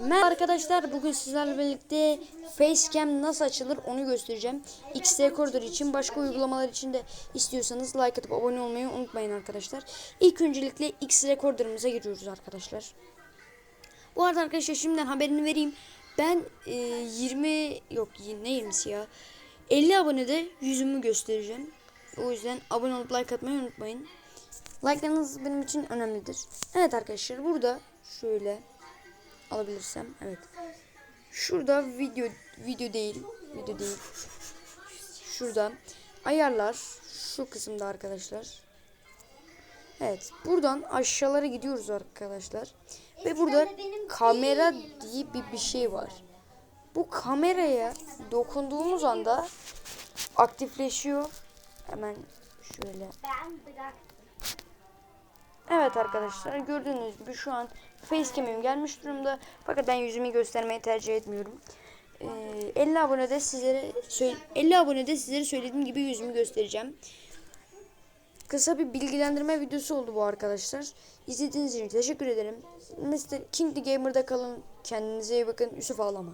Merhaba arkadaşlar bugün sizlerle birlikte Facecam nasıl açılır onu göstereceğim. X Recorder için başka uygulamalar için de istiyorsanız like atıp abone olmayı unutmayın arkadaşlar. İlk öncelikle X Recorder'ımıza giriyoruz arkadaşlar. Bu arada arkadaşlar şimdiden haberini vereyim. Ben e, 20 yok ne 20'si ya 50 abonede yüzümü göstereceğim. O yüzden abone olup like atmayı unutmayın. Like'larınız benim için önemlidir. Evet arkadaşlar burada şöyle alabilirsem evet. Şurada video video değil, video değil. Şurada ayarlar şu kısımda arkadaşlar. Evet, buradan aşağılara gidiyoruz arkadaşlar. Ve burada kamera diye bir bir şey var. Bu kameraya dokunduğumuz anda aktifleşiyor. Hemen şöyle. Evet arkadaşlar gördüğünüz gibi şu an facecam'im gelmiş durumda. Fakat ben yüzümü göstermeyi tercih etmiyorum. Ee, 50 abonede sizlere söyle- 50 abonede sizlere söylediğim gibi yüzümü göstereceğim. Kısa bir bilgilendirme videosu oldu bu arkadaşlar. İzlediğiniz için teşekkür ederim. Mr. King the Gamer'da kalın. Kendinize iyi bakın. Yusuf ağlama.